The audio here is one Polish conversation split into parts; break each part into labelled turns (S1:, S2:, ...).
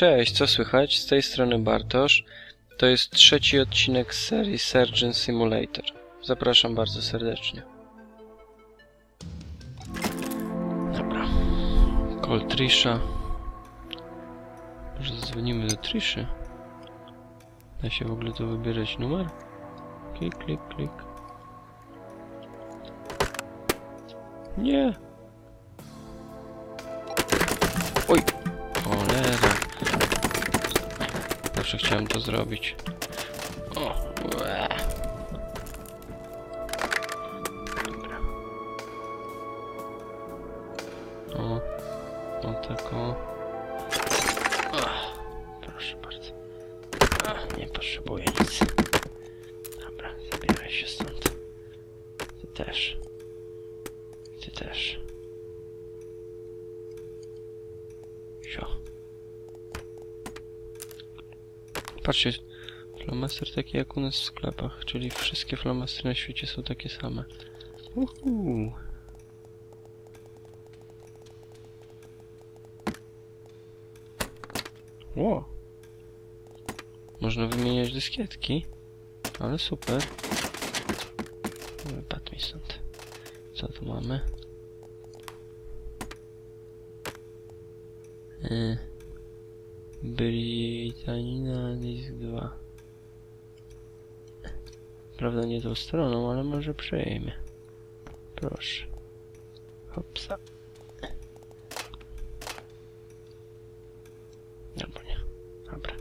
S1: Cześć, co słychać? Z tej strony Bartosz. To jest trzeci odcinek serii Surgeon Simulator. Zapraszam bardzo serdecznie. Dobra. Call Trisha. Może zadzwonimy do Triszy? Da się w ogóle tu wybierać numer? Klik, klik, klik. Nie! Zawsze chciałem to zrobić. O! Ue. O. O tak o. Ach, proszę bardzo. Nie potrzebuję nic. Dobra, zabieraj się stąd. Ty też. Ty też. Sio. Patrzcie, flamaster taki jak u nas w sklepach, czyli wszystkie flamastery na świecie są takie same. Uhu. Ło. Można wymieniać dyskietki, ale super. Wypadł mi stąd. Co tu mamy? Yy. Britanina disk 2. Prawda nie tą stroną, ale może przejmie. Proszę. Hopsa. Albo nie. Dobra.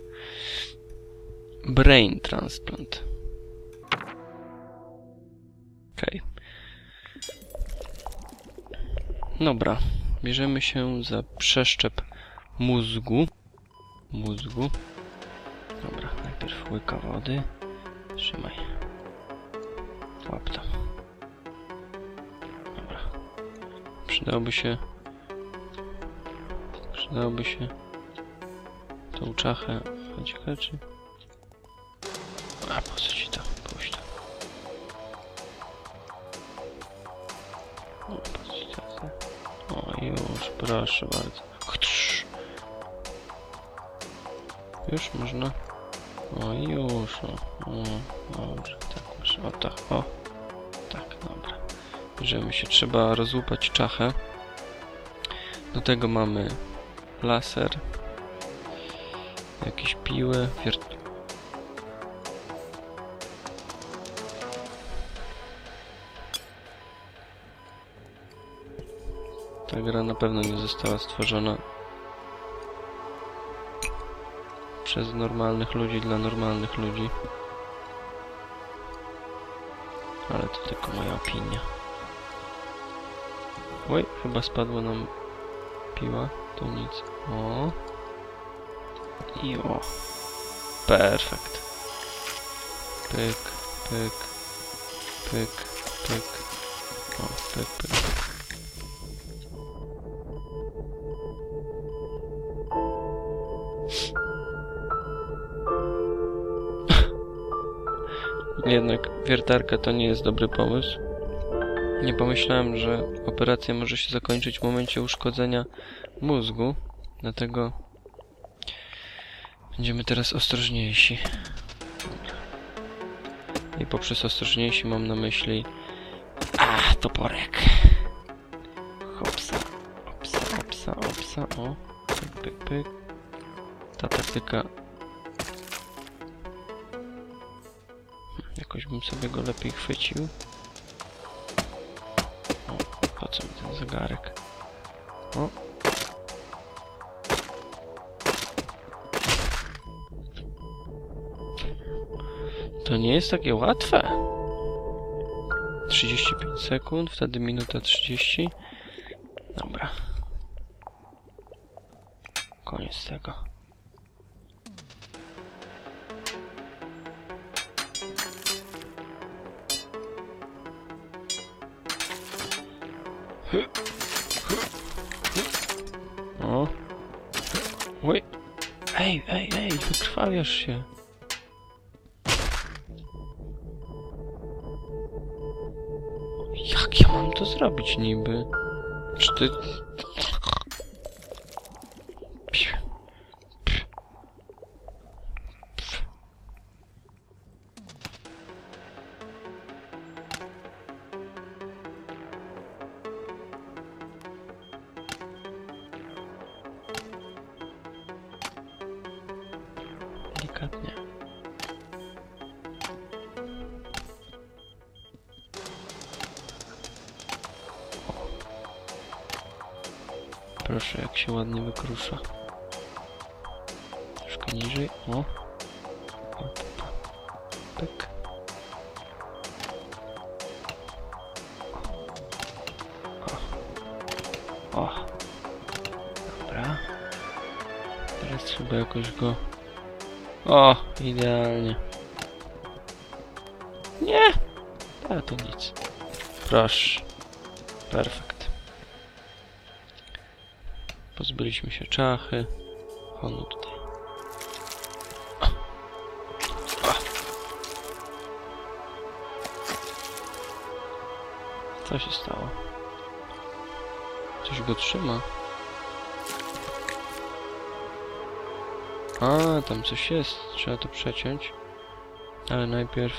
S1: Brain transplant. Okej. Dobra. Bierzemy się za przeszczep mózgu. Mózgu. Dobra, najpierw łyka wody. Trzymaj. Łap to. Dobra. Przydałoby się... Przydałoby się... Tą czachę... Ciekawe czy... A po co ci to? Puść to. O, po co ci to? O, już, proszę bardzo. Już można? O, już, o, o dobrze, tak, masz, o tak, o, tak, dobra. Bierzemy się, trzeba rozłupać czachę. Do tego mamy laser, jakieś piły, wiert... Ta gra na pewno nie została stworzona przez normalnych ludzi dla normalnych ludzi. Ale to tylko moja opinia. Oj, chyba spadło nam piła. To nic. O. I o. Perfekt. Pyk, pyk, pyk, pyk. O, pyk, pyk, Jednak wiertarka to nie jest dobry pomysł. Nie pomyślałem, że operacja może się zakończyć w momencie uszkodzenia mózgu, dlatego będziemy teraz ostrożniejsi. I poprzez ostrożniejsi mam na myśli... A, toporek! Hopsa, hopsa, hopsa, hopsa, o. Pyk, pyk, pyk. Ta taktyka Jakoś bym sobie go lepiej chwycił. O, po co mi ten zegarek? O. To nie jest takie łatwe. 35 sekund, wtedy minuta 30. Dobra. Koniec tego. Oj. Ej, ej, ej, wykrwawiasz się. Jak ja mam to zrobić niby? Czy ty... delikatnie. Proszę, jak się ładnie wykrusza. Troszkę niżej. O. O. O. o. Dobra. Teraz trzeba jakoś go... O, idealnie. Nie! A to nic. Proszę. Perfekt. Pozbyliśmy się czachy. Ono tutaj. Co się stało? Coś go trzyma. A, tam coś jest. Trzeba to przeciąć. Ale najpierw...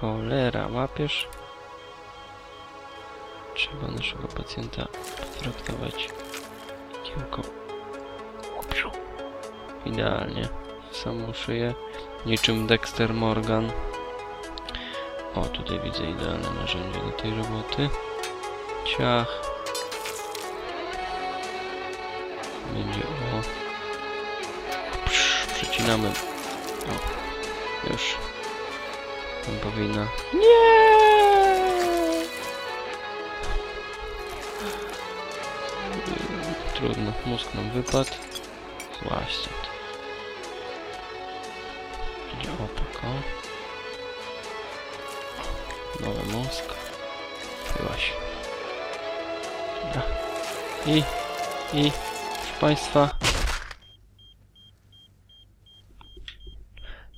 S1: Cholera, łapiesz? Trzeba naszego pacjenta potraktować kiełką. Idealnie. Samą szyję. Niczym Dexter Morgan. O, tutaj widzę idealne narzędzie do tej roboty. Ciach. Będzie o. Psz, przecinamy. O, już. Tam powinna. Nie! Trudno, mózg nam wypadł. Złaś stąd. Będzie opak, o. Nowy mózg. Byłaś. Dobra. I, i, Państwa.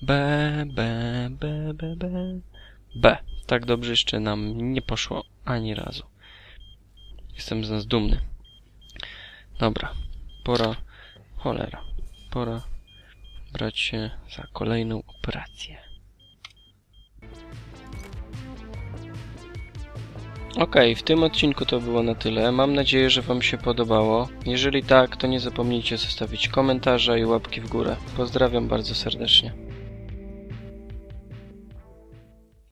S1: B, B, B, B, B. B. Tak dobrze jeszcze nam nie poszło ani razu. Jestem z nas dumny. Dobra. Pora, cholera. Pora brać się za kolejną operację. Okej, w tym odcinku to było na tyle. Mam nadzieję, że Wam się podobało. Jeżeli tak, to nie zapomnijcie zostawić komentarza i łapki w górę. Pozdrawiam bardzo serdecznie.